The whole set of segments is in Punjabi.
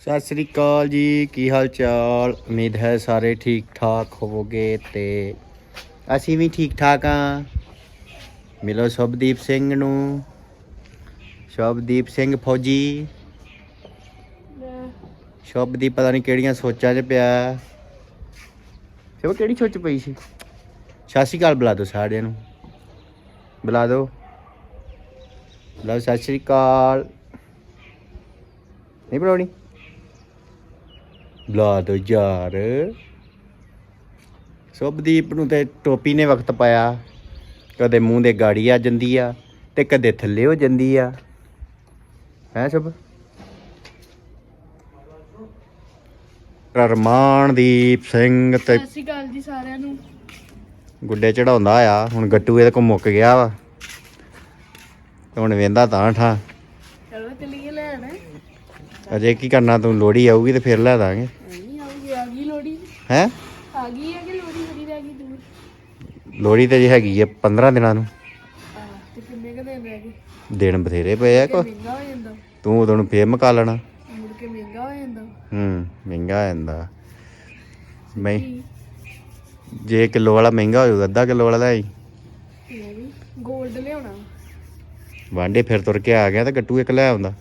ਸਤਿ ਸ੍ਰੀ ਅਕਾਲ ਜੀ, ਕੀ ਹਾਲ ਚਾਲ? ਉਮੀਦ ਹੈ ਸਾਰੇ ਠੀਕ ਠਾਕ ਹੋਵੋਗੇ ਤੇ ਅਸੀਂ ਵੀ ਠੀਕ ਠਾਕ ਆ ਮਿਲੋ ਸ਼ੁਭਦੀਪ ਸਿੰਘ ਨੂੰ। ਸ਼ੁਭਦੀਪ ਸਿੰਘ ਫੌਜੀ। ਸ਼ੁਭਦੀਪ ਪਤਾ ਨਹੀਂ ਕਿਹੜੀਆਂ ਸੋਚਾਂ 'ਚ ਪਿਆ। ਸ਼ੁਭ, ਕਿਹੜੀ ਸੋਚ ਪਈ ਸੀ? ਸਤਿ ਸ਼੍ਰੀ ਅਕਾਲ, ਬੁਲਾ ਦਿਓ ਸਾਰਿਆਂ ਨੂੰ। ਬੁਲਾ ਦਿਓ। ਬੁਲਾ ਸਤਿ ਸ਼੍ਰੀ ਅਕਾਲ। ਨਹੀਂ ਬੁਲਾਉਣੀ? ਬੁਲਾ ਦੋ ਯਾਰ। ਸ਼ੁਭਦੀਪ ਨੂੰ ਤੇ ਟੋਪੀ ਨੇ ਵਕਤ ਪਾਇਆ। ਕਦੇ ਮੂੰਹ ਦੇ ਗਾੜੀ ਆ ਜਾਂਦੀ ਆ ਤੇ ਕਦੇ ਥੱਲੇ ਹੋ ਜਾਂਦੀ ਆ। ਹੈ ਸ਼ੁਭ? ਰਰਮਾਨਦੀਪ ਸਿੰਘ ਤੇ ਸਤਿ ਸ਼੍ਰੀ ਅਕਾਲ ਜੀ ਸਾਰਿਆਂ ਨੂੰ। ਗੁੱਡੇ ਚੜਾਉਂਦਾ ਆ। ਹੁਣ ਗੱਟੂ ਇਹਦੇ ਕੋ ਮੁੱਕ ਗਿਆ ਵਾ। ਤੇ ਹੁਣ ਵੇਂਦਾ ਤਾਂ ਠਾ। ਚਲੋ ਚਲੀਏ ਲੈਣ। ਅਜੇ ਕੀ ਕਰਨਾ ਤੂੰ ਲੋੜੀ ਆਊਗੀ ਤੇ ਫਿਰ ਲੈ ਦਾਂਗੇ ਨਹੀਂ ਆਉਗੀ ਆ ਗਈ ਲੋੜੀ ਹੈ? ਆ ਗਈ ਹੈ ਕਿ ਲੋੜੀ ਬੜੀ ਰਹਿ ਗਈ ਦੂਰ? ਲੋੜੀ ਤੇ ਜੇ ਹੈਗੀ ਆ 15 ਦਿਨਾਂ ਨੂੰ। ਆ ਤੇ ਕਿੰਨੇ ਕੁ ਦਿਨ ਰਹਿ ਗਏ? ਦਿਨ ਬਥੇਰੇ ਪਏ ਆ ਕੋ ਮਹਿੰਗਾ ਹੋ ਜਾਂਦਾ। ਤੂੰ ਉਦੋਂ ਨੂੰ ਫੇਰ ਮਕਾ ਲੈਣਾ। ਮੁੜ ਕੇ ਮਹਿੰਗਾ ਹੋ ਜਾਂਦਾ। ਹੂੰ ਮਹਿੰਗਾ ਆ ਜਾਂਦਾ। ਮੈਂ ਜੇ ਕਿਲੋ ਵਾਲਾ ਮਹਿੰਗਾ ਹੋਊਗਾ ਅੱਧਾ ਕਿਲੋ ਵਾਲਾ ਲੈ ਆਈ। ਇਹ ਵੀ 골ਡ ਲਿਆਉਣਾ। ਵਾਂਡੇ ਫਿਰ ਤੁਰ ਕੇ ਆ ਗਿਆ ਤੇ ਗੱਟੂ ਇੱਕ ਲੈ ਆਉਂਦਾ।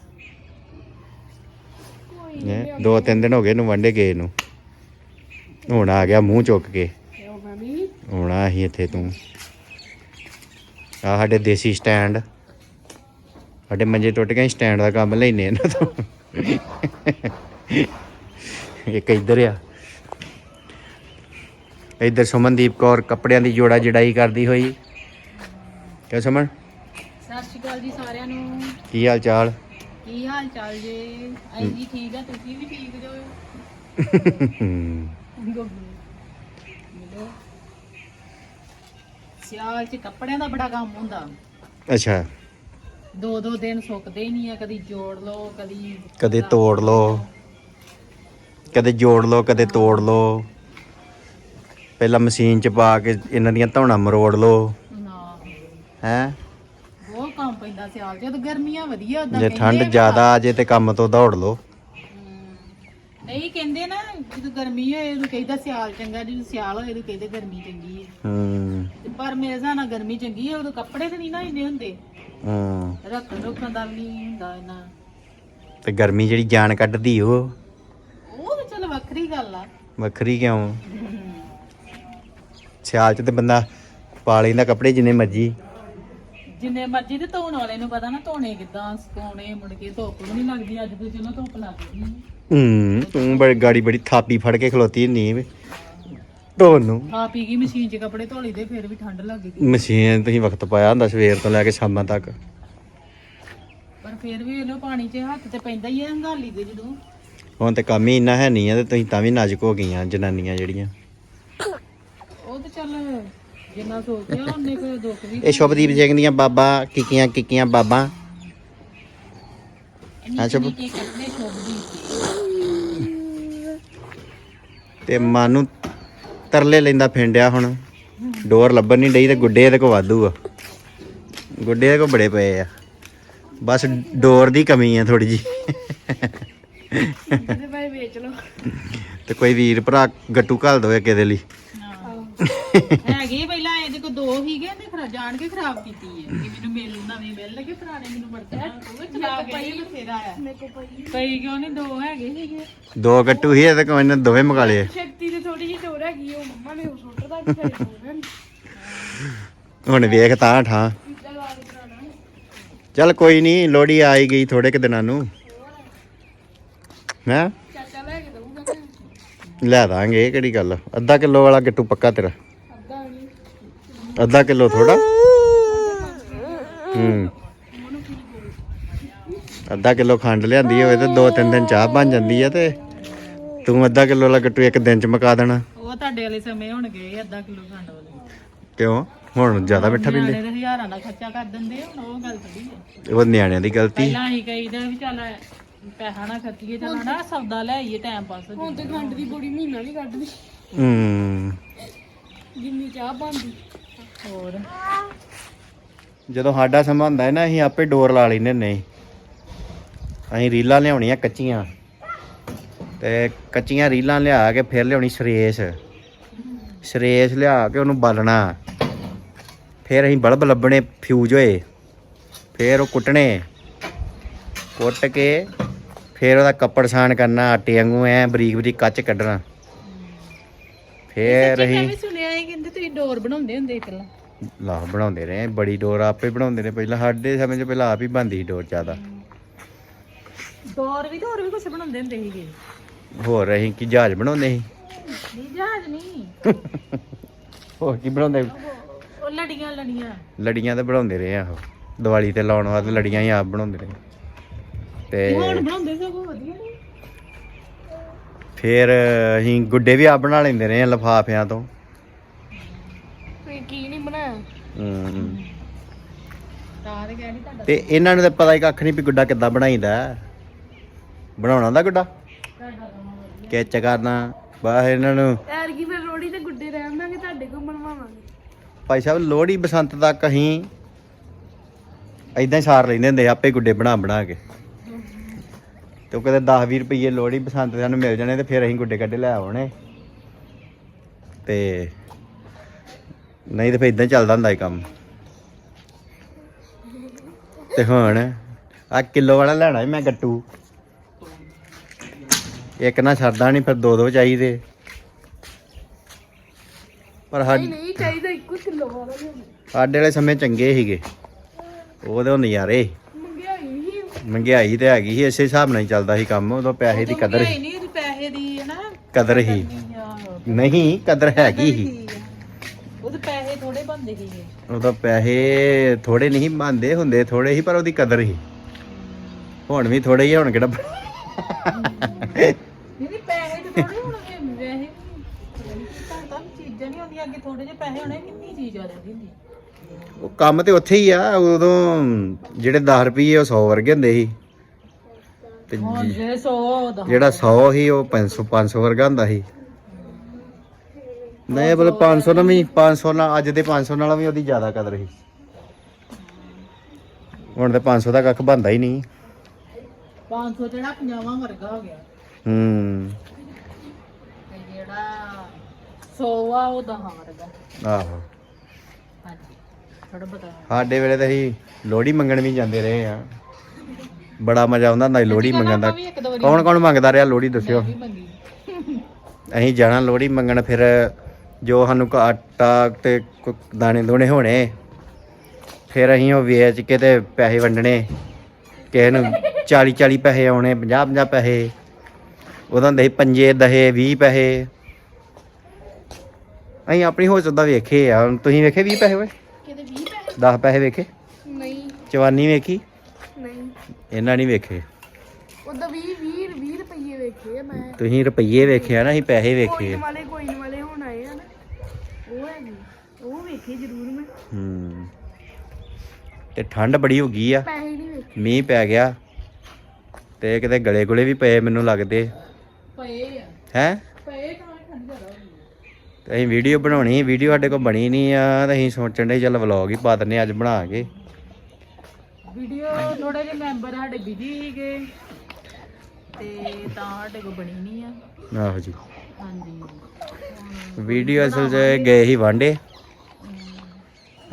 ਕੋਈ ਹੈਂ, ਦੋ ਤਿੰਨ ਦਿਨ ਹੋ ਗਏ ਨੂੰ ਵਾਂਡੇ ਗਏ ਨੂੰ। ਹੁਣ ਆ ਗਿਆ ਮੂੰਹ ਚੁੱਕ ਕੇ। ਹੁਣ ਆਹੀ ਇੱਥੇ ਤੂੰ। ਆ ਸਾਡੇ ਦੇਸੀ ਸਟੈਂਡ। ਸਾਡੇ ਮੰਜੇ ਟੁੱਟ ਗਏ ਸਟੈਂਡ ਦਾ ਕੰਮ ਲੈਨੇ ਇਹਨਾਂ ਤੋਂ। ਇੱਕ ਇੱਧਰ ਆ। ਇੱਧਰ ਸੁਮਨਦੀਪ ਕੌਰ ਕੱਪੜਿਆਂ ਦੀ ਜੋੜਾ ਜੜਾਈ ਕਰਦੀ ਹੋਈ। ਕਿਉਂ ਸੁਮਨ? ਸਤਿ ਸ਼੍ਰੀ ਅਕਾਲ ਜੀ ਸਾਰਿਆਂ ਨੂੰ। ਕੀ ਹਾਲ ਚਾਲ? ਕੀ ਹਾਲ ਚਾਲ ਜੇ? ਅਸੀਂ ਠੀਕ ਆ ਤੁਸੀਂ ਵੀ ਠੀਕ ਜੋ? ਮਿਲੋ ਸਿਆਲ ਚ ਕੱਪੜਿਆਂ ਦਾ ਬੜਾ ਕੰਮ ਹੁੰਦਾ। ਅੱਛਾ। ਦੋ ਦੋ ਦਿਨ ਸੁੱਕਦੇ ਹੀ ਨਹੀਂ ਆ ਕਦੀ ਜੋੜ ਲਓ ਕਦੀ ਕਦੇ ਤੋੜ ਲੋ ਕਦੇ ਜੋੜ ਲੋ ਕਦੇ ਤੋੜ ਲੋ ਪਹਿਲਾਂ ਮਸ਼ੀਨ ਚ ਪਾ ਕੇ ਇਹਨਾਂ ਦੀਆਂ ਧੌਣਾ ਮਰੋੜ ਲੋ ਨਾ ਹੈ? ਬਹੁਤ ਕੰਮ ਪੈਂਦਾ ਸਿਆਲ ਚ ਉਦੋਂ ਗਰਮੀਆਂ ਵਧੀਆ ਉਦਾਂ ਜੇ ਠੰਡ। ਜ਼ਿਆਦਾ ਆ ਜੇ ਤੇ ਕੰਮ ਤੋਂ ਦੌੜ ਲੋ ਨਹੀਂ ਕਹਿੰਦੇ ਨਾ ਜਦੋਂ ਗਰਮੀ ਹੋਏ ਉਦੋਂ ਕਹਿੰਦਾ ਸਿਆਲ ਚੰਗਾ ਜਦੋਂ ਸਿਆਲ ਹੋਏ ਉਦੋਂ ਕਹਿੰਦੇ ਗਰਮੀ ਚੰਗੀ ਹੈ ਹੂੰ। ਤੇ ਪਰ ਮੇਰੇ ਹਿਸਾਬ ਨਾਲ ਗਰਮੀ ਚੰਗੀ ਹੈ ਉਦੋਂ ਕੱਪੜੇ ਤੇ ਨਹੀਂ ਨਾ ਇੰਨੇ ਹੁੰਦੇ। ਹੂੰ। ਰੱਖਣ ਰੁੱਖਣ ਦਾ ਵੀ ਨਹੀਂ ਹੁੰਦਾ ਇਹਨਾਂ ਤੇ ਗਰਮੀ ਜਿਹੜੀ ਜਾਨ ਕੱਢਦੀ ਉਹ? ਉਹ ਤਾਂ ਚਲ ਵੱਖਰੀ ਗੱਲ ਆ। ਵੱਖਰੀ ਕਿਉਂ? ਸਿਆਲ ਚ ਤੇ ਬੰਦਾ ਪਾ ਲੈਂਦਾ ਕੱਪੜੇ ਜਿੰਨੇ ਮਰਜ਼ੀ। ਜਿੰਨੇ ਮਰਜ਼ੀ ਤੇ ਧੋਣ ਵਾਲੇ ਨੂੰ ਪਤਾ ਨਾ ਧੋਣੇ ਕਿੱਦਾਂ ਸੁਕਾਉਣੇ ਮੁੜ ਕੇ ਧੁੱਪ ਵੀ ਨਹੀਂ ਲੱਗਦੀ ਅੱਜ ਤੇ ਚਲੋ ਧੁੱਪ ਲੱਗਦੀ। ਹੂੰ ਤੂੰ ਬੜੀ ਗਾੜੀ ਬੜੀ ਥਾਪੀ ਫੜ ਕੇ ਖਲੋਤੀ ਨਹੀਂ ਵੇ। ਧੋਣ ਨੂੰ। ਖਾ ਪੀ ਕੇ ਮਸ਼ੀਨ 'ਚ ਕੱਪੜੇ ਧੋ ਲਈਦੇ ਫਿਰ ਵੀ ਠੰਡ ਲੱਗਦੀ ਮਸ਼ੀਨ ਤੁਸੀਂ ਵਕਤ ਪਾਇਆ ਹੁੰਦਾ ਸਵੇਰ ਤੋਂ ਲੈ ਕੇ ਸ਼ਾਮਾਂ ਤੱਕ। ਪਰ ਫਿਰ ਵੀ ਇਹਨੂੰ ਪਾਣੀ 'ਚ ਹੱਥ ਤੇ ਪੈਂਦਾ ਹੀ ਹੈ ਹੰਗਾਲੀ ਦੇ ਜਦੋਂ। ਹੁਣ ਤੇ ਕੰਮ ਹੀ ਇੰਨਾ ਹੈ ਨਹੀਂ ਆ ਤੇ ਤੁਸੀਂ ਤਾਂ ਵੀ ਨਾਜ਼ੁਕ ਹੋ ਗਈਆਂ ਜਨਾਨੀਆਂ ਜਿਹੜੀਆਂ। ਉਹ ਤੇ ਚੱਲ ਜਿੰਨਾ ਸੋਚਿਆ ਉਹਨੇ ਕੋਈ ਦੁੱਖ ਵੀ ਇਹ ਸ਼ੁਭਦੀਪ ਸਿੰਘ ਦੀਆਂ ਬਾਬਾ ਕਿਕੀਆਂ ਕਿਕੀਆਂ ਬਾਬਾ। ਇੰਨੀ ਅੱਛਾ, ਨਿੱਕੀ ਕੱਪੜੇ ਸ਼ੋਭਦੀ ਸੀ ਤੇ ਮਨ ਨੂੰ ਤਰਲੇ ਲੈਂਦਾ ਫਿੰਡਿਆ ਹੁਣ। ਡੋਰ ਲੱਭਣ ਨਹੀਂ ਡਈ ਤੇ ਗੁੱਡੇ ਇਹਦੇ ਕੋ ਵਾਧੂ ਆ। ਗੁੱਡੇ ਇਹਦੇ ਕੋ ਬੜੇ ਪਏ ਆ। ਬਸ ਡੋਰ ਦੀ ਕਮੀ ਆ ਥੋੜੀ ਜੀ ਤੇ ਕੋਈ ਵੀਰ ਭਰਾ ਗੱਟੂ ਘੱਲ ਦੋ ਇੱਕ ਇਹਦੇ ਲਈ। ਹੈਗੇ ਪਹਿਲਾਂ ਇਹਦੇ ਕੋ ਦੋ ਹੀਗੇ ਖਰਾ ਜਾਣ ਕੇ ਖਰਾਬ ਕੀਤੀ ਹੈ ਕਿ ਮੈਨੂੰ ਮਿਲ ਨਵੇਂ ਮਿਲ ਲਗੇ ਪੁਰਾਣੇ ਮੈਨੂੰ ਵਰਤਣਾ ਉਹ ਚਲਾ ਗਏ ਬਥੇਰਾ ਆ ਮੇਰੇ ਕੋ ਪਈ ਕਈ ਕਿਉਂ ਨਹੀਂ? ਦੋ ਹੈਗੇ ਸੀਗੇ। ਦੋ ਗੱਟੂ ਹੀ ਇਹਦੇ ਕੋ ਇਹਨੇ ਦੋਵੇਂ ਮਗਾ ਲਏ। ਸ਼ਕਤੀ ਦੀ ਥੋੜੀ ਜਿਹੀ ਟੋਰ ਹੈਗੀ ਉਹ ਮੰਮਾ ਨੇ ਉਹ ਸੁੱਟ ਦਾ ਕਿ ਕਰੇ ਹੋਣ। ਵੇਖ ਤਾਂ ਠਾਂ। ਕੇ ਚੱਲ ਕੋਈ ਨਹੀਂ ਲੋੜੀ ਆ ਹੀ ਗਈ ਥੋੜੇ ਕਿ ਦਿਨਾਂ ਨੂੰ। ਹੈਂ? ਚਾਚਾ ਲੈ ਕੇ ਦਊਗਾ ਕਿ ਲੈ ਦਾਂਗੇ ਇਹ ਕਿਹੜੀ ਗੱਲ। ਅੱਧਾ ਕਿਲੋ ਵਾਲਾ ਗੱਟੂ ਪੱਕਾ ਤੇਰਾ। ਅੱਧਾ ਕਿਲੋ ਥੋੜਾ ਹੂੰ। ਅੱਧਾ ਕਿਲੋ ਖੰਡ ਲਿਆਂਦੀ ਹੋਵੇ ਤੇ ਦੋ ਤਿੰਨ ਦਿਨ ਚਾਹ ਬਣ ਜਾਂਦੀ ਆ ਤੇ ਤੂੰ ਅੱਧਾ ਕਿਲੋ ਵਾਲਾ ਗੱਟੂ ਇੱਕ ਦਿਨ ਚ ਮਕਾ ਦੇਣਾ। ਉਹ ਤੁਹਾਡੇ ਵਾਲੇ ਸਮੇਂ ਹੁਣ ਗਏ ਅੱਧਾ ਕਿਲੋ ਖੰਡ ਵਾਲੇ। ਕਿਉਂ? ਹੁਣ ਜ਼ਿਆਦਾ ਮਿੱਠਾ ਪੀਂਦੇ। ਨਿਆਣੇ ਦੇ ਹਜ਼ਾਰਾਂ ਦਾ ਖਰਚਾ ਕਰ ਦਿੰਦੇ ਹੁਣ ਉਹ ਗੱਲ ਥੋੜੀ ਹੈ ਉਹ ਨਿਆਣਿਆਂ ਦੀ ਗਲਤੀ। ਪਹਿਲਾਂ ਹੀ ਕਹੀਦਾ ਵੀ ਚੱਲ ਪੈਸਾ ਨਾ ਖਰਚੀਏ ਚੱਲ ਹਨਾ ਸੌਦਾ ਲੈ ਆਈਏ ਟਾਈਮ ਪਾਸ ਹੋ ਹੁਣ ਤੇ ਖੰਡ ਦੀ ਬੋੜੀ ਮਹੀਨਾ ਨਹੀਂ ਕੱਢਦੀ ਹੂੰ। ਜਿੰਨੀ ਚਾਹ ਬਣਦੀ। ਹੋਰ? ਜਦੋਂ ਸਾਡਾ ਸਮਾਂ ਹੁੰਦਾ ਹੈ ਨਾ ਅਸੀਂ ਆਪੇ ਡੋਰ ਲਾ ਲੈਂਦੇ ਨਹੀਂ ਅਸੀਂ ਰੀਲਾਂ ਲਿਆਉਣੀਆਂ ਕੱਚੀਆਂ। ਤੇ ਕੱਚੀਆਂ ਰੀਲਾਂ ਲਿਆ ਕੇ ਫਿਰ ਲਿਆਉਣੀ ਸਰੇਸ। ਸਰੇਸ ਲਿਆ ਕੇ ਉਹਨੂੰ ਬਾਲਣਾ। ਫਿਰ ਅਸੀਂ ਬਲਬ ਲੱਭਣੇ ਫਿਊਜ਼ ਹੋਏ। ਫਿਰ ਉਹ ਕੁੱਟਣੇ। ਕੁੱਟ ਕੇ ਫਿਰ ਉਹਦਾ ਕੱਪੜ ਸਾਨ ਕਰਨਾ ਆਟੇ ਵਾਂਗੂ ਐ ਬਰੀਕ ਬਰੀਕ ਕੱਚ ਕੱਢਣਾ। ਫਿਰ ਅਸੀਂ ਵੀ ਸੁਣਿਆ ਹੈ ਕਹਿੰਦੇ ਤੁਸੀਂ ਡੋਰ ਬਣਾਉਂਦੇ ਹੁੰਦੇ ਸੀ ਪਹਿਲਾਂ। ਲਾ ਬਣਾਉਂਦੇ ਰਹੇ ਬੜੀ ਡੋਰ ਆਪੇ ਬਣਾਉਂਦੇ ਨੇ ਪਹਿਲਾਂ ਸਾਡੇ ਸਮੇਂ 'ਚ ਪਹਿਲਾਂ ਆਪ ਹੀ ਬਣਦੀ ਸੀ ਡੋਰ ਜ਼ਿਆਦਾ। ਡੋਰ ਵੀ ਤੇ ਹੋਰ ਵੀ ਕੁਝ ਬਣਾਉਂਦੇ ਹੁੰਦੇ ਸੀਗੇ। ਹੋਰ ਅਸੀਂ ਕੀ ਜਹਾਜ਼ ਬਣਾਉਂਦੇ ਸੀ? ਨਹੀਂ ਜਹਾਜ਼ ਨਹੀਂ। ਹੋਰ ਕੀ ਬਣਾਉਂਦੇ? ਉਹ ਲੜੀਆਂ ਲੜੀਆਂ। ਲੜੀਆਂ ਤੇ ਬਣਾਉਂਦੇ ਰਹੇ ਆ ਉਹ। ਦੀਵਾਲੀ ਤੇ ਲਾਉਣ ਵਾਸਤੇ ਲੜੀਆਂ ਹੀ ਆਪ ਬਣਾਉਂਦੇ ਰਹੇ। ਤੇ ਹੁਣ ਬਣਾਉਂਦੇ ਸਗੋਂ ਵਧੀਆ ਨੇ ਫਿਰ ਅਸੀਂ ਗੁੱਡੇ ਵੀ ਆਪ ਬਣਾ ਲੈਂਦੇ ਰਹੇ ਆ ਲਫਾਫਿਆਂ ਤੋਂ ਤੁਸੀਂ ਕੀ ਨਹੀਂ ਤਾਂ ਤੇ ਕਹਿ ਨਹੀਂ ਤੁਹਾਡਾ ਤੇ ਇਹਨਾਂ ਨੂੰ ਤਾਂ ਪਤਾ ਹੀ ਕੱਖ ਨਹੀਂ ਵੀ ਗੁੱਡਾ ਕਿੱਦਾਂ ਬਣਾਈਦਾ। ਬਣਾਉਣਾ ਦਾ ਗੁੱਡਾ? ਕਿੱਚ ਕਰਨਾ। ਬਸ ਇਹਨਾਂ ਨੂੰ। ਐਰ ਕੀ ਫਿਰ ਰੋੜੀ ਤੇ ਗੁੱਡੇ ਰਹਿਣ ਦਾਂਗੇ ਤੁਹਾਡੇ ਕੋਲ ਬਣਵਾਵਾਂਗੇ। ਭਾਈ ਸਾਹਿਬ ਲੋਹੜੀ ਬਸੰਤ ਤੱਕ ਅਸੀਂ ਐਦਾਂ ਹੀ ਸਾਰ ਲੈਂਦੇ ਹੁੰਦੇ ਸੀ ਆਪੇ ਗੁੱਡੇ ਬਣਾ ਬਣਾ ਕੇ। ਤੇ ਉਹ ਕਦੇ 10 20 ਰੁਪਏ ਲੋਹੜੀ ਬਸੰਤ ਦੇ ਸਾਨੂੰ ਮਿਲ ਜਾਣੇ ਤੇ ਫਿਰ ਅਸੀਂ ਗੁੱਡੇ ਕੱਢੇ ਲੈ ਆਉਣੇ। ਤੇ ਨਹੀਂ ਤੇ ਫਿਰ ਇਦਾਂ ਚੱਲਦਾ ਹੁੰਦਾ ਸੀ ਕੰਮ। ਤੇ ਹੁਣ ਆ ਕਿਲੋ ਵਾਲਾ ਲੈਣਾ ਸੀ ਮੈਂ ਗੱਟੂ। ਇੱਕ ਨਾ ਛੱਡਦਾ ਨਹੀਂ ਫਿਰ ਦੋ ਦੋ ਚਾਹੀਦੇ। ਪਰ ਸਾਡ- ਨਹੀਂ ਨਹੀਂ ਚਾਹੀਦਾ ਇੱਕੋ ਕਿਲੋ ਵਾਲਾ। ਸਾਡੇ ਵਾਲੇ ਸਮੇਂ ਚੰਗੇ ਸੀਗੇ। ਉਹਦੇ ਉਹ ਨਜ਼ਾਰੇ ਮੰਗਿਆਈ ਹੀ ਮਹਿੰਗਾਈ ਤੇ ਹੈਗੀ ਸੀ ਇਸੇ ਹਿਸਾਬ ਨਾਲ ਹੀ ਚੱਲਦਾ ਸੀ ਕੰਮ। ਉਦੋਂ ਪੈਸੇ ਦੀ ਕਦਰ ਨਹੀਂ ਨਹੀਂ ਪੈਸੇ ਦੀ ਹੈ ਨਾ। ਕਦਰ ਹੀ। ਨਹੀਂ ਕਦਰ ਹੈਗੀ ਸੀ। ਬੰਦੇ ਸੀਗੇ ਉਦੋਂ ਪੈਸੇ ਥੋੜੇ ਨਹੀਂ ਬੰਦੇ ਹੁੰਦੇ ਥੋੜੇ ਹੀ ਪਰ ਉਹਦੀ ਕਦਰ ਸੀ। ਹੁਣ ਵੀ ਥੋੜੇ ਹੀ ਆ, ਹੁਣ ਕਿਹੜਾ ਨਹੀਂ ਨਹੀਂ ਪੈਸੇ ਤੇ ਥੋੜੇ ਹੋਣਗੇ ਵੈਸੇ ਤਾਂ ਤਾਂ ਚੀਜ਼ਾਂ ਨਹੀਂ ਹੁੰਦੀਆਂ ਅੱਗੇ ਥੋੜੇ ਜਿਹੇ ਪੈਸੇ ਹੋਣੇ ਕਿੰਨੀ ਚੀਜ਼ ਆ ਜਾਂਦੀ ਹੁੰਦੀ ਉਹ ਕੰਮ ਤੇ ਉੱਥੇ ਹੀ ਆ ਉਦੋਂ ਜਿਹੜੇ 10 ਰੁਪਏ ਉਹ 100 ਵਰਗੇ ਹੁੰਦੇ ਸੀ। ਤੇ ਹੁਣ ਜੇ 100 ਦਾ ਜਿਹੜਾ 100 ਸੀ ਉਹ 500 500 ਵਰਗਾ ਹੁੰਦਾ ਸੀ। ਨਹੀਂ ਬਲ 500 ਨਾਲ ਵੀ 500 ਨਾਲ ਅੱਜ ਦੇ 500 ਨਾਲ ਵੀ ਉਹਦੀ ਜ਼ਿਆਦਾ ਕਦਰ ਸੀ। ਹੁਣ ਤੇ 500 ਦਾ ਕੱਖ ਬੰਦਾ ਹੀ ਨਹੀਂ। 500 ਜਿਹੜਾ 50 ਵਰਗਾ ਹੋ ਗਿਆ। ਹੂੰ। ਤੇ ਜਿਹੜਾ 100 ਆ ਉਹ 10 ਵਰਗਾ। ਆਹੋ। ਹਾਂਜੀ। ਥੋੜਾ ਬਤਾ। ਸਾਡੇ ਵੇਲੇ ਤਾਂ ਅਸੀਂ ਲੋਹੜੀ ਮੰਗਣ ਵੀ ਜਾਂਦੇ ਰਹੇ ਆ ਬੜਾ ਮਜ਼ਾ ਆਉਂਦਾ ਹੁੰਦਾ ਸੀ ਲੋਹੜੀ ਮੰਗਣ ਦਾ। ਕੌਣ ਕੌਣ ਮੰਗਦਾ ਰਿਹਾ ਲੋਹੜੀ ਦੱਸਿਓ। ਵੀ ਮੰਗੀ। ਅਸੀਂ ਜਾਣਾ ਲੋਹੜੀ ਮੰਗਣ ਫਿਰ ਜੋ ਸਾਨੂੰ ਆਟਾ ਤੇ ਦਾਣੇ ਦੋਣੇ ਹੋਣੇ ਫਿਰ ਅਸੀਂ ਉਹ ਵੇਚ ਕੇ ਤੇ ਪੈਸੇ ਵੰਡਣੇ। ਕਿਸੇ ਨੂੰ 40 40 ਪੈਸੇ ਆਉਣੇ 50 50 ਪੈਸੇ। ਉਹਦਾ ਹੁੰਦੇ ਸੀ ਪੰਜੇ ਦਹੇ 20 ਪੈਸੇ। ਅਸੀਂ ਆਪਣੀ ਹੋਚ ਦਾ ਵੇਖੇ ਆ। ਤੁਸੀਂ ਵੇਖੇ 20 ਪੈਸੇ ਓਏ? ਕਿਤੇ 20 ਪੈਸੇ? 10 ਪੈਸੇ ਵੇਖੇ? ਨਹੀਂ। ਚਵਾਨੀ ਵੇਖੀ? ਨਹੀਂ। ਇਹਨਾਂ ਨਹੀਂ ਵੇਖੇ। ਉਹਦਾ 20 20 20 ਰੁਪਏ ਵੇਖੇ ਮੈਂ। ਤੁਸੀਂ ਰੁਪਈਏ ਵੇਖੇ ਆ ਨਾ ਅਸੀਂ ਪੈਸੇ ਵੇਖੇ ਕੋਇਨ ਆ। ਵਾਲੇ ਕੋਇਨ ਵਾਲੇ ਹੁਣ ਆਏ ਆ ਨਾ ਉਹ ਹੈਗੇ ਉਹ ਵੇਖੇ ਜ਼ਰੂਰ ਮੈਂ ਹੂੰ। ਤੇ ਠੰਡ ਬੜੀ ਹੋ ਗਈ ਆ। ਪੈਸੇ ਨਹੀਂ ਵੇਖੇ ਮੀਂਹ ਪੈ ਗਿਆ। ਤੇ ਕਿਤੇ ਗਲੇ ਗੁਲੇ ਵੀ ਪਏ ਮੈਨੂੰ ਲੱਗਦੇ। ਪਏ ਆ। ਹੈ? ਪਏ ਤਾਂ ਠੰਡ ਜ਼ਿਆਦਾ ਹੋ ਗਈ ਤੇ ਅਸੀਂ ਵੀਡੀਓ ਬਣਾਉਣੀ ਵੀਡੀਓ ਸਾਡੇ ਕੋਲ ਬਣੀ ਨਹੀਂ ਆ ਤੇ ਅਸੀਂ ਸੋਚਣ ਦੇ ਚੱਲ ਵਲੌਗ ਹੀ ਪਾ ਦਿੰਨੇ ਅੱਜ ਬਣਾ ਕੇ। ਵੀਡੀਓ ਥੋੜੇ ਜਿਹੇ ਮੈਂਬਰ ਸਾਡੇ ਬਿਜ਼ੀ ਸੀਗੇ। ਤੇ ਤਾਂ ਸਾਡੇ ਕੋਲ ਬਣੀ ਨਹੀਂ ਆ। ਆਹੋ ਜੀ। ਹਾਂਜੀ। ਵੀਡੀਓ ਅਸਲ 'ਚ ਗਏ ਹੀ ਵਾਂਡੇ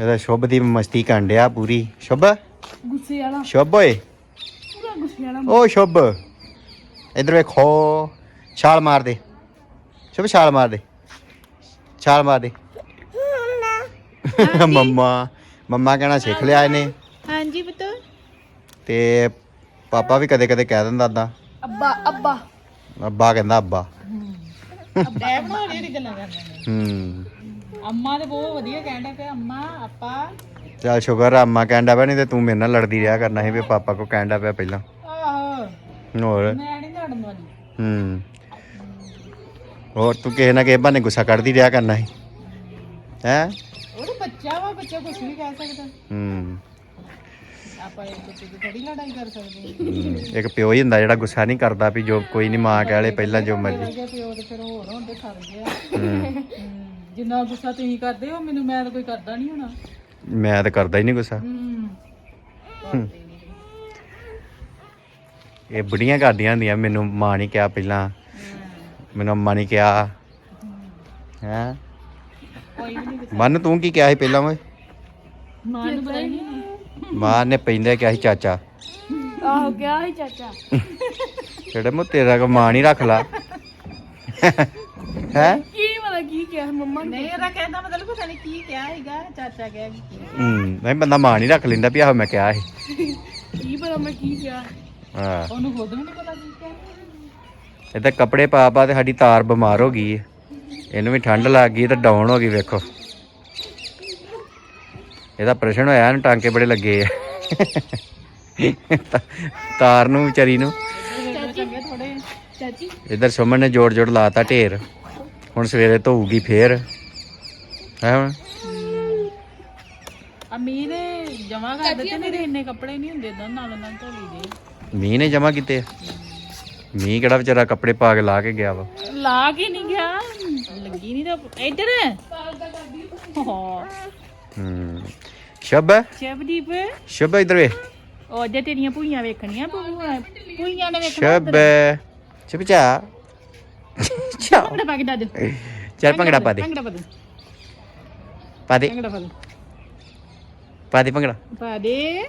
ਇਹਦਾ ਸ਼ੁਭ ਦੀ ਮਸਤੀ ਕਾਂਡਿਆ ਪੂਰੀ। ਸ਼ੁਭ? ਗੁੱਸੇ ਵਾਲਾ। ਸ਼ੁਭ ਓਏ। ਪੂਰਾ ਗੁੱਸੇ ਵਾਲਾ। ਓ ਸ਼ੁਭ। ਇਧਰ ਵੇਖੋ ਛਾਲ ਮਾਰ ਦੇ। ਸ਼ੁਭ ਛਾਲ ਮਾਰ ਦੇ। ਛਾਲ ਮਾਰ ਦੇ। ਮੰਮਾ। ਮੰਮਾ। ਕਹਿਣਾ ਸਿੱਖ ਲਿਆ ਇਹਨੇ। ਹਾਂਜੀ ਪੁੱਤ। ਤੇ ਪਾਪਾ ਵੀ ਕਦੇ ਕਦੇ ਕਹਿ ਦਿੰਦਾ ਦਾਦਾ ਅੱਬਾ ਅੱਬਾ। ਅੱਬਾ ਕਹਿੰਦਾ ਅੱਬਾ। ਅੱਬਾ। ਬਣਾ ਲਈ ਗੱਲਾਂ ਨੇ। ਹੂੰ। ਅੰਮਾ ਤੇ ਬਹੁਤ ਵਧੀਆ ਕਹਿੰਦਾ ਕਿ ਅੰਮਾ ਆਪਾ ਚੱਲ ਸ਼ੁਕਰ ਆ ਅੰਮਾ ਕਹਿੰਦਾ ਪਿਆ ਨਹੀਂ ਤੇ ਤੂੰ ਮੇਰੇ ਨਾਲ ਲੜਦੀ ਰਿਹਾ ਕਰਨਾ ਸੀ ਵੀ ਪਾਪਾ ਕੋ ਕਹਿੰਦਾ ਪਿਆ ਪਹਿਲਾਂ। ਆਹੋ। ਹੋਰ? ਮੈਂ ਨਹੀਂ ਲੜਨ ਵਾਲੀ। ਹੂੰ। ਹੋਰ ਤੂੰ ਕਿਸੇ ਨਾ ਕਿਸੇ ਬਹਾਨੇ ਗੁੱਸਾ ਕੱਢਦੀ ਰਿਹਾ ਕਰਨਾ ਸੀ। ਹੈ? ਉਹ ਤਾਂ ਬੱਚਾ ਵਾ ਬੱਚਾ ਕੁਝ ਵੀ ਕਹਿ ਸਕਦਾ। ਹੂੰ। ਆਪਾਂ ਇੱਕ ਦੂਜੇ ਦੀ ਥੋੜੀ ਲੜਾਈ ਕਰ ਸਕਦੇ ਹੂੰ। ਇੱਕ ਪਿਓ ਹੀ ਹੁੰਦਾ ਜਿਹੜਾ ਗੁੱਸਾ ਨਹੀਂ ਕਰਦਾ ਵੀ ਜੋ ਕੋਈ ਨਹੀਂ ਮਾਂ ਕਹਿ ਲੇ ਪਹਿਲਾਂ ਜੋ ਮਰਜ਼ੀ। ਪਿਓ ਤੇ ਫਿਰ ਹੋਰ ਹੁੰਦੇ ਸਰ ਗਿਆ। ਹੂੰ। ਜਿੰਨਾ ਗੁੱਸਾ ਤੁਸੀਂ ਕਰਦੇ ਹੋ ਮੈਨੂੰ ਮੈਂ ਤਾਂ ਕੋਈ ਕਰਦਾ ਨਹੀਂ ਹੋਣਾ। ਮੈਂ ਤਾਂ ਕਰਦਾ ਹੀ ਨਹੀਂ ਗੁੱਸਾ। ਹਮ ਕਰਦੇ ਨੀ। ਇਹ ਬੁੜੀਆਂ ਕਰਦੀਆਂ ਹੁੰਦੀਆਂ ਮੈਨੂੰ ਮਾਂ ਨਹੀਂ ਕਿਹਾ ਪਹਿਲਾਂ। ਮੈਨੂੰ ਅੰਮਾ ਨੇ ਕਿਹਾ। ਹੈ? ਕੋਈ ਵੀ ਨਹੀਂ ਮਨ ਤੂੰ ਕੀ ਕਿਹਾ ਸੀ ਪਹਿਲਾਂ ਓਏ? ਮਾਂ ਨੂੰ ਪਤਾ ਹੀ ਨਹੀਂ। ਮਾਂ ਨੇ ਪੈਂਦੇ ਕਿਹਾ ਸੀ ਚਾਚਾ। ਆਹੋ ਗਿਆ ਸੀ ਚਾਚਾ। ਜਿਹੜੇ ਮੋ ਤੇਰਾ ਕੋ ਮਾਂ ਨਹੀਂ ਰੱਖ ਲਾ। ਹੈ? ਕੀ ਕੀ ਕਿਹਾ ਮੰਮਾ ਨੇ ਨਹੀਂ ਇਹਦਾ ਕਹਿੰਦਾ ਮਤਲਬ ਪਤਾ ਨਹੀਂ ਕੀ ਕਿਹਾ ਹੈਗਾ ਚਾਚਾ ਕਹਿ ਹੂੰ ਨਹੀਂ ਬੰਦਾ ਮਾਂ ਨਹੀਂ ਰੱਖ ਲੈਂਦਾ ਵੀ ਆਹੋ ਮੈਂ ਕਿਹਾ ਸੀ। ਕੀ ਪਤਾ ਮੈਂ ਕੀ ਕਿਹਾ। ਹਾਂ। ਉਹਨੂੰ ਖੁਦ ਵੀ ਨਹੀਂ ਪਤਾ ਕੀ ਕਿਹਾ। ਇਹ ਤਾਂ ਕੱਪੜੇ ਪਾ ਪਾ ਤੇ ਸਾਡੀ ਤਾਰ ਬਿਮਾਰ ਹੋ ਗਈ ਹੈ ਇਹਨੂੰ ਵੀ ਠੰਡ ਲੱਗ ਗਈ ਤੇ ਡਾਊਨ ਹੋ ਗਈ ਵੇਖੋ। ਇਹਦਾ ਪ੍ਰਸ਼ਨ ਹੋਇਆ ਇਹਨੂੰ ਟਾਂਕੇ ਬੜੇ ਲੱਗੇ ਆ। ਤਾ- ਤਾਰ ਨੂੰ ਵਿਚਾਰੀ ਨੂੰ। ਥੋੜੇ ਚਾਚੀ। ਇਧਰ ਸੁਮਨ ਨੇ ਜੋੜ ਜੋੜ ਲਾਤਾ ਢੇਰ। ਹੁਣ ਸਵੇਰੇ ਧੋਊਗੀ ਫੇਰ। ਹੈ? ਹੁਣ ਅਮੀ ਨੇ ਜਮਾ ਕਰ ਦਿੱਤੇ ਨੇ ਇੰਨੇ ਕੱਪੜੇ ਨਹੀਂ ਹੁੰਦੇ ਤਾਂ ਨਾਲ ਨਾਲ ਧੋ ਲਈਦੇ ਮੀਂਹ ਨੇ ਜਮਾ ਕੀਤੇ? ਆ? ਮੀਂਹ ਕਿਹੜਾ ਵਿਚਾਰਾ ਕੱਪੜੇ ਪਾ ਕੇ ਲਾ ਕੇ ਗਿਆ ਵਾ? ਲਾ ਕੇ ਨਹੀਂ ਗਿਆ। ਲੱਗੀ ਨਹੀਂ ਤਾਂ ਇੱਧਰ। ਹਾਂ। ਸ਼ਬ ਸ਼ਬਦੀਪ। ਸ਼ਬ ਇਧਰ ਵੇ। ਉਹ ਜੇ ਤੇਰੀਆਂ ਭੂਈਆਂ ਵੇਖਣੀਆਂ ਭੂਈਆਂ ਨੇ ਵੇਖਣਾ ਸ਼ਬ ਸ਼ਬ ਚਾ ਚਾ ਭੰਗੜਾ ਪਾ ਕੇ ਦੱਦ ਚੱਲ ਭੰਗੜਾ ਪਾ ਦੇ ਭੰਗੜਾ ਪਾ ਦੇ ਪਾ ਦੇ ਭੰਗੜਾ ਪਾ ਦੇ ਪਾ ਦੇ ਭੰਗੜਾ ਪਾ ਦੇ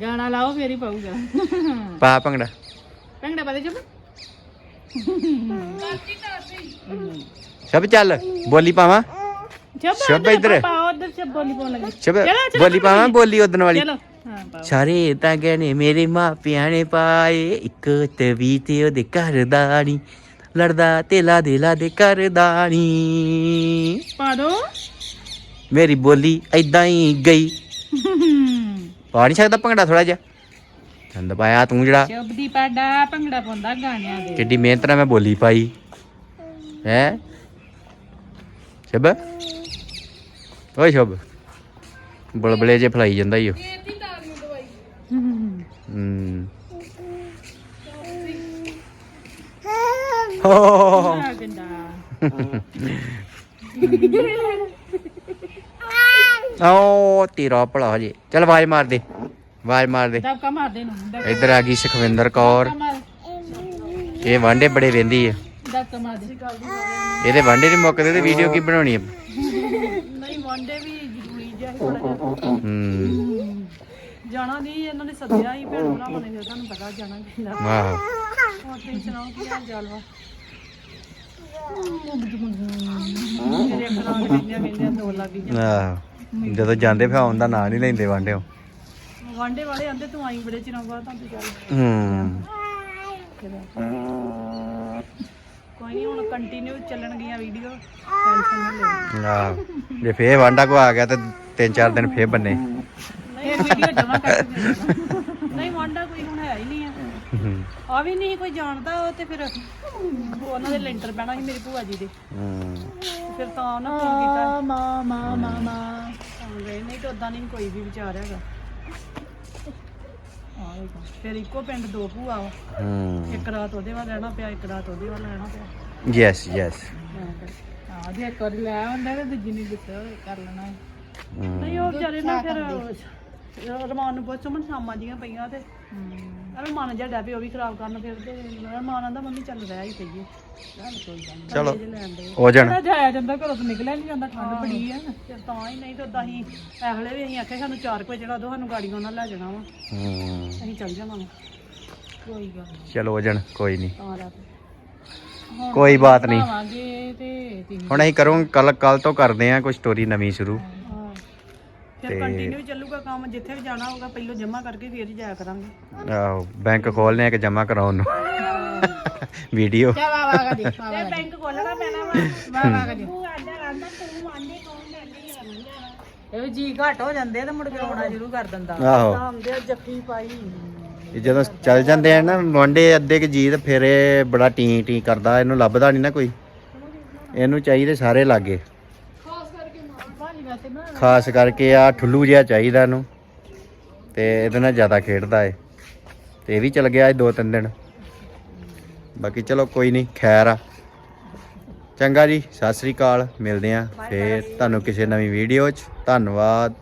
ਗਾਣਾ ਲਾਓ ਫੇਰ ਹੀ ਪਾਊਗਾ ਪਾ ਭੰਗੜਾ ਭੰਗੜਾ ਪਾ ਦੇ ਜਬ ਸ਼ਬ ਚੱਲ ਬੋਲੀ ਪਾਵਾਂ ਜਬ ਸ਼ਬ ਇੱਧਰ। ਪਾਓ ਉਧਰ ਸ਼ਬ ਬੋਲੀ ਪਾਉਣ ਲੱਗੇ। ਸ਼ਬ ਚਲੋ, ਚਲੋ, ਬੋਲੀ ਪਾਵਾਂ ਬੋਲੀ ਉਦਣ ਵਾਲੀ? ਚਲੋ ਹਾਂ ਪਾਓ। ਸਾਰੇ ਤਾਂ ਗਹਿਣੇ ਮੇਰੇ ਮਾਪਿਆਂ ਨੇ ਪਾਏ ਇੱਕ ਤਵੀ ਤੇ ਉਹਦੇ ਘਰ ਦਾ ਨੀ। ਲੜਦਾ ਤੇ ਲਾ ਦੇ ਲਾ ਦੇ ਕਰਦਾ ਨੀ। ਪਾ ਦੋ। ਮੇਰੀ ਬੋਲੀ ਐਦਾਂ ਹੀ ਗਈ। ਪਾ ਨਹੀਂ ਸਕਦਾ ਭੰਗੜਾ ਥੋੜਾ ਜਿਹਾ। ਚੰਦ ਪਾਇਆ ਤੂੰ ਜਿਹੜਾ। ਸ਼ਬਦੀ ਪਾਡਾ ਭੰਗੜਾ ਪਾਉਂਦਾ ਗਾਣਿਆਂ ਦੇ। ਕਿੱਡੀ ਮਿਹਨਤ ਨਾਲ ਮੈਂ ਬੋਲੀ ਪਾਈ। ਹੈ? ਸ਼ਬ ਓਏ ਸ਼ਬ ਬਲਬਲੇ ਜੇ ਫਲਾਈ ਜਾਂਦਾ ਈ ਓ। ਹੂੰ ਹੋ ਆ ਗੰਦਾ ਓ ਤੇਰਾ ਭਲਾ ਹਜੇ। ਚੱਲ ਆਵਾਜ਼ ਮਾਰ ਦੇ। ਆਵਾਜ਼ ਮਾਰ ਦੇ। ਦਬਕਾ ਮਾਰ ਦੇ ਨੂੰ ਦਬਕਾ ਇੱਧਰ ਆ ਗਈ ਸੁਖਵਿੰਦਰ ਕੌਰ। ਇਹ ਵਾਂਡੇ ਬੜੇ ਵੇਂਦੀ ਆ। ਦਬਕਾ ਮਾਰ ਦੇ। ਇਹਦੇ ਵਾਂਡੇ ਨਹੀਂ ਮੁੱਕਦੇ ਤੇ ਵੀਡੀਓ ਕੀ ਬਣਾਉਣੀ ਆ? ਵਾਂਡੇ ਵੀ ਜ਼ਰੂਰੀ ਜਿਹਾ ਸੀ ਥੋੜਾ ਜਿਹਾ। ਹੂੰ। ਜਾਣਾ ਨਹੀਂ ਇਹਨਾਂ ਨੇ ਸੱਦਿਆ ਹੀ ਭੈਣ ਭਰਾਵਾਂ ਨੇ ਫਿਰ ਤੁਹਾਨੂੰ ਪਤਾ ਜਾਣਾ ਕਿੰਨਾ ਆਹੋ। ਹੋਰ ਤੁਸੀਂ ਸੁਣਾਓ ਕੀ ਹਾਲ ਚਾਲ ਵਾ? ਮੇਰੇ ਖਰਾਂ ਦੇ ਕਹਿੰਦੇ ਕਹਿੰਦੇ ਦੋ ਲੱਗ ਗਈਆਂ। ਆਹੋ ਜਦੋਂ ਜਾਂਦੇ ਫਿਰ ਆਉਣ ਦਾ ਨਾਂ ਨਹੀਂ ਲੈਂਦੇ ਵਾਂਡਿਓ ਵਾਂਡੇ ਵਾਲੇ ਆਂਦੇ ਤੂੰ ਆਈ ਬੜੇ ਚਿਰਾਂ ਬਾਅਦ ਤਾਂ ਚੱਲ। ਹੂੰ। ਕੋਈ ਨਹੀਂ ਹੁਣ ਕੰਟੀਨਿਊ ਚੱਲਣਗੀਆਂ ਵੀਡੀਓ ਟੈਨਸ਼ਨ ਨਾ ਲਓ ਆਹੋ ਜੇ ਫੇਰ ਵਾਂਡਾ ਕੋ ਆ ਗਿਆ ਤੇ ਤਿੰਨ ਚਾਰ ਦਿਨ ਫੇਰ ਬੰਨੇ। ਨਹੀਂ ਵੀਡੀਓ ਜਮਾ ਦੇਣਾ। ਨਹੀਂ ਵਾਂਡਾ ਕੋਈ ਹੁਣ ਹੈ ਹੀ ਨਹੀਂ ਆ। ਆ ਵੀ ਨਹੀਂ ਕੋਈ ਜਾਣਦਾ ਉਹ ਤੇ ਫਿਰ ਉਹਨਾਂ ਦੇ ਲੈਂਟਰ ਪੈਣਾ ਸੀ ਮੇਰੀ ਭੂਆ ਜੀ ਦੇ। ਹੂੰ। ਫਿਰ ਤਾਂ ਉਹਨਾਂ ਫੋਨ ਕੀਤਾ। ਮਾ ਮਾ ਮਾ ਮਾ। ਤਾਂ ਗਏ ਨਹੀਂ ਤਾਂ ਉਦਾਂ ਨਹੀਂ ਕੋਈ ਵੀ ਵਿਚਾਰ ਹੈਗਾ। ਫਿਰ ਇੱਕੋ ਪਿੰਡ ਦੋ ਭੂਆ ਵਾ। ਹੂੰ। ਇੱਕ ਰਾਤ ਉਹਦੇ ਵੱਲ ਰਹਿਣਾ ਪਿਆ ਇੱਕ ਰਾਤ ਉਹਦੇ ਵੱਲ ਰਹਿਣਾ ਪਿਆ। ਯੈਸ ਯੈਸ ਹਾਂ ਜੇ ਇੱਕ ਵਾਰੀ ਲੈ ਆਉਂਦਾ ਤੇ ਦੂਜੀ ਨੂੰ ਦਿੱਤਾ ਕਰ ਲੈਣਾ। ਨਹੀਂ ਉਹ ਵਿਚਾਰੇ ਨਾ ਫਿਰ ਰਮਾਨ ਨੂੰ ਬਹੁਤ ਸੁਮਨ ਸ਼ਾਮਾਂ ਜੀਆਂ ਪਈਆਂ ਤੇ। ਰਮਾਨ ਜਿਹੜਾ ਵੀ ਉਹ ਵੀ ਖਰਾਬ ਕਰਨ ਫਿਰ ਤੇ ਰਮਾਨ ਆਂਦਾ ਮੰਮੀ ਚੱਲ ਰਹਿ ਹੀ ਪਈਏ ਚਲੋ ਜੇ ਲੈਣ ਦੇ ਹੋ ਜਾਣ। ਤਾਂ ਜਾਇਆ ਜਾਂਦਾ ਘਰੋਂ ਤੋਂ ਨਿਕਲਿਆ ਨਹੀਂ ਜਾਂਦਾ ਠੰਡ ਬੜੀ ਆ। ਫਿਰ ਤਾਂ ਹੀ ਨਹੀਂ ਤਾਂ ਉਦਾਂ ਹੀ ਐਹਲੇ ਵੀ ਅਸੀਂ ਆਖਿਆ ਸਾਨੂੰ 4 ਵਜੇ ਜਿਹੜਾ ਦੋ ਸਾਨੂੰ ਗਾੜੀਆਂ ਨਾਲ ਲੈ ਜਾਣਾ ਵਾ। ਹੂੰ। ਅਸੀਂ ਚੱਲ ਜਾਣਾ ਵਾ ਕੋਈ ਗੱਲ ਨਹੀਂ ਚਲੋ ਹੋ ਜਾਣ ਕੋਈ ਨਹੀਂ ਤਾਂ ਰਾਤ ਕੋਈ ਬਾਤ ਨਹੀਂ ਆਵਾਂਗੇ ਤੇ ਤੁਸੀਂ ਹੁਣ ਅਸੀਂ ਕਰੂੰ ਕੱਲ ਕੱਲ ਤੋਂ ਕਰਦੇ ਆ ਕੋਈ ਸਟੋਰੀ ਨਵੀਂ ਸ਼ੁਰੂ। ਫਿਰ ਕੰਟੀਨਿਊ ਚੱਲੂਗਾ ਕੰਮ ਜਿੱਥੇ ਵੀ ਜਾਣਾ ਹੋਗਾ ਪਹਿਲਾਂ ਜਮ੍ਹਾਂ ਕਰਕੇ ਫਿਰ ਹੀ ਜਾਇਆ ਕਰਾਂਗੇ ਆਹੋ ਬੈਂਕ ਖੋਲਨੇ ਆ ਕਿ ਜਮਾ ਕਰਾਉਣ ਨੂੰ ਵੀਡੀਓ ਚਾ ਵਾ ਵਾ ਕਦੀ ਵਾ ਵਾ ਬੈਂਕ ਖੋਲਣਾ ਪੈਣਾ ਵਾ ਵਾ ਵਾ ਕਦੀ ਤੂੰ ਆਂਦਾ ਆਂਦਾ ਤੂੰ ਆਂਦੇ ਕੌਣ ਲੈਂਦੀ ਇਹ ਜੀ ਘਟ ਹੋ ਜਾਂਦੇ ਤੇ ਮੁੜ ਕੇ ਆਉਣਾ ਸ਼ੁਰੂ ਕਰ ਦਿੰਦਾ ਆਹੋ ਆਉਂਦੇ ਆ ਜੱਫੀ ਪਾਈ ਇਹ ਜਦੋਂ ਚੱਲ ਜਾਂਦੇ ਆ ਨਾ ਵਾਂਡੇ ਅੱਧੇ ਕਿ ਜੀਤ ਫਿਰ ਇਹ ਬੜਾ ਟੀ ਟੀ ਕਰਦਾ ਇਹਨੂੰ ਲੱਭਦਾ ਨਹੀਂ ਨਾ ਕੋਈ ਇਹਨੂੰ ਚਾਹੀਦੇ ਸਾਰੇ ਲਾਗੇ ਖਾਸ ਕਰਕੇ ਆ ਠੁੱਲੂ ਜਿਹਾ ਚਾਹੀਦਾ ਇਹਨੂੰ। ਤੇ ਇਹਦੇ ਨਾਲ ਜ਼ਿਆਦਾ ਖੇਡਦਾ ਏ ਤੇ ਇਹ ਵੀ ਚਲ ਗਿਆ ਇਹ ਦੋ ਤਿੰਨ ਦਿਨ। ਬਾਕੀ ਚਲੋ ਕੋਈ ਨਹੀਂ, ਖੈਰ ਆ। ਚੰਗਾ ਜੀ, ਸਤਿ ਸ੍ਰੀ ਅਕਾਲ। ਮਿਲਦੇ ਆ ਫੇਰ ਤੁਹਾਨੂੰ ਕਿਸੇ ਨਵੀਂ ਵੀਡੀਓ 'ਚ। ਧੰਨਵਾਦ।